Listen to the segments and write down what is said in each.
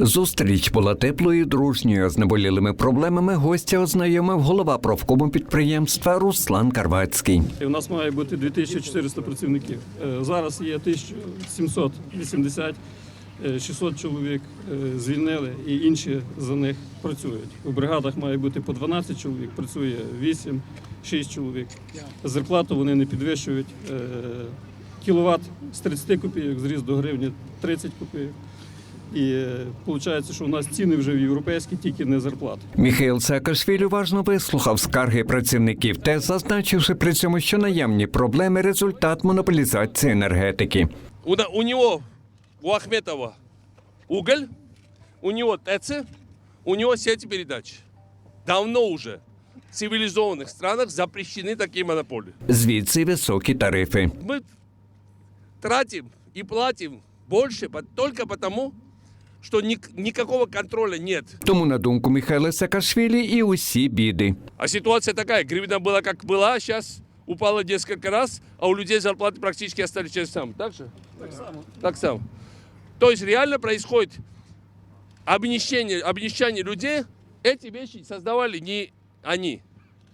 Зустріч була теплою, дружньою. З наболілими проблемами гостя ознайомив голова профкому підприємства Руслан Карвацький. У нас має бути 2400 працівників. Е, Зараз є 1780, е, 600 чоловік е, звільнили і інші за них працюють. У бригадах має бути по 12 чоловік, працює 8, 6 чоловік. Зарплату вони не підвищують. Е, Кіловат з 30 копійок зріс до гривні 30 копійок. І виходить, що у нас ціни вже в європейські, тільки не зарплати. Міхаїл Саакашвілі уважно вислухав скарги працівників ТЕС, зазначивши при цьому, що наявні проблеми результат монополізації енергетики. У, на- у него, у Ахметова уголь, у него ТЭЦ, у него сети передач. Давно уже в цивилизованных странах запрещены такие монополии. Звідси й високі тарифи. Мы тратим и платим больше по- только потому, что ник- никакого контроля нет. Тому, на думку Міхайла Саакашвілі, і усі біди. А ситуация такая, гривна была как была, сейчас упала несколько раз, а у людей зарплаты практически остались те же самые. Так же? Так само. Так само. То есть реально происходит обнищение, обнищание людей. Эти вещи создавали не они,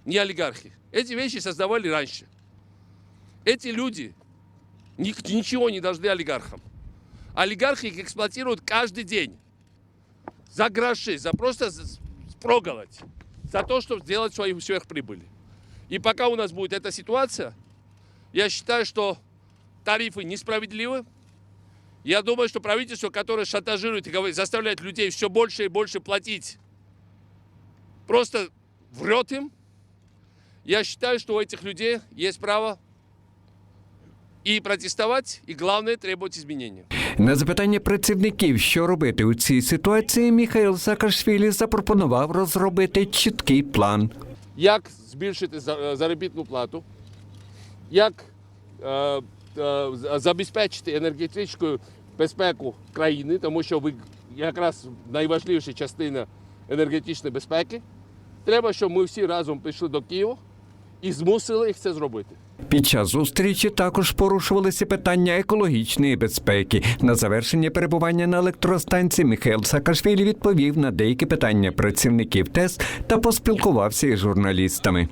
не олигархи. Эти вещи создавали раньше. Эти люди ни- ничего не должны олигархам. Олигархи их эксплуатируют каждый день. За гроши, за просто проголодь. За то, чтобы сделать свои сверхприбыли. И пока у нас будет эта ситуация, я считаю, что тарифы несправедливы, я думаю, что правительство, которое шантажирует и заставляет людей все больше и больше платить, просто врет им. Я считаю, что у этих людей есть право и протестовать, и главное требовать изменения. На запитання працівників, що робити у цій ситуації, Міхаїл Саакашвілі запропонував розробити чіткий план. Як збільшити е, заробітну плату, як е, е, забезпечити енергетичну безпеку країни, тому що ви якраз найважливіша частина енергетичної безпеки. Треба, щоб ми всі разом прийшли до Києва і змусили їх це зробити. Під час зустрічі також порушувалися питання екологічної безпеки. На завершення перебування на електростанції Михайло Саакашвілі відповів на деякі питання працівників ТЕС та поспілкувався із журналістами.